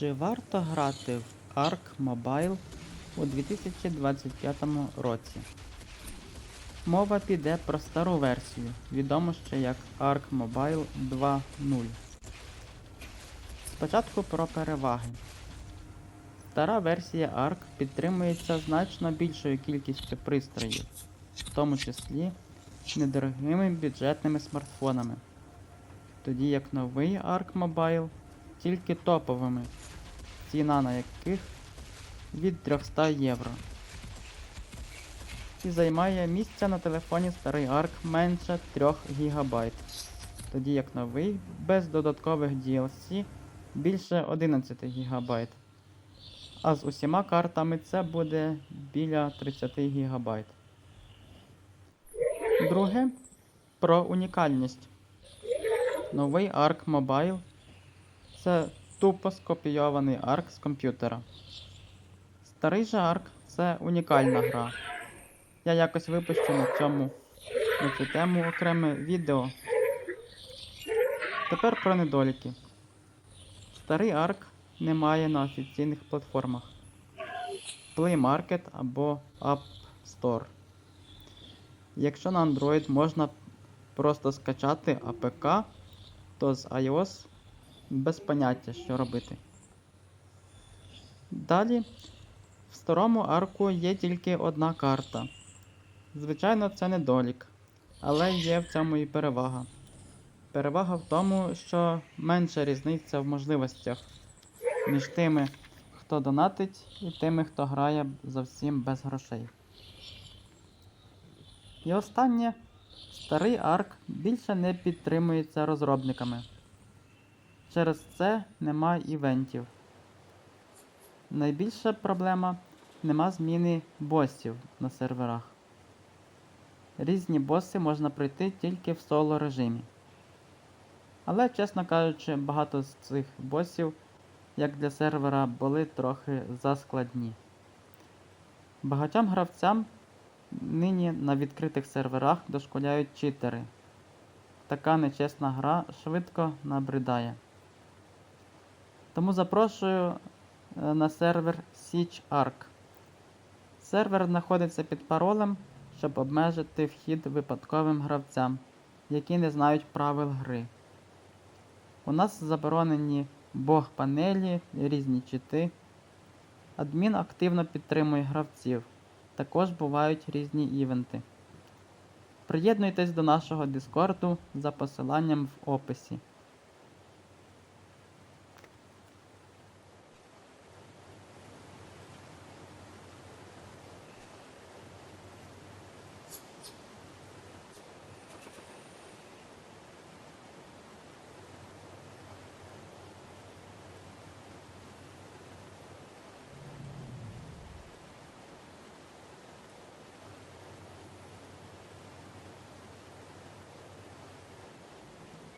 Чи варто грати в Ark Mobile у 2025 році? Мова піде про стару версію, відому ще як Ark Mobile 2.0. Спочатку про переваги. Стара версія Ark підтримується значно більшою кількістю пристроїв, в тому числі недорогими бюджетними смартфонами, тоді як новий Ark Mobile тільки топовими, ціна на яких від 300 євро. І займає місця на телефоні старий Ark менше 3 ГБ, тоді як новий без додаткових DLC більше 11 ГБ. А з усіма картами це буде біля 30 ГБ. Друге про унікальність. Новий Ark Mobile це тупо скопійований Ark з комп'ютера. Старий же Ark це унікальна гра. Я якось випущу на цьому на цю тему окреме відео. Тепер про недоліки. Старий Ark немає на офіційних платформах Play Market або App Store. Якщо на Android можна просто скачати APK, то з iOS без поняття, що робити. Далі, в старому арку є тільки одна карта. Звичайно, це недолік, але є в цьому і перевага. Перевага в тому, що менша різниця в можливостях між тими, хто донатить, і тими, хто грає зовсім без грошей. І останнє, старий арк більше не підтримується розробниками. Через це нема івентів. Найбільша проблема нема зміни босів на серверах. Різні боси можна пройти тільки в соло режимі. Але, чесно кажучи, багато з цих босів, як для сервера, були трохи заскладні. Багатьом гравцям нині на відкритих серверах дошколяють читери. Така нечесна гра швидко набридає. Тому запрошую е, на сервер SiegeArk. Сервер знаходиться під паролем, щоб обмежити вхід випадковим гравцям, які не знають правил гри. У нас заборонені бог панелі, різні чити. Адмін активно підтримує гравців. Також бувають різні івенти. Приєднуйтесь до нашого Дискорду за посиланням в описі.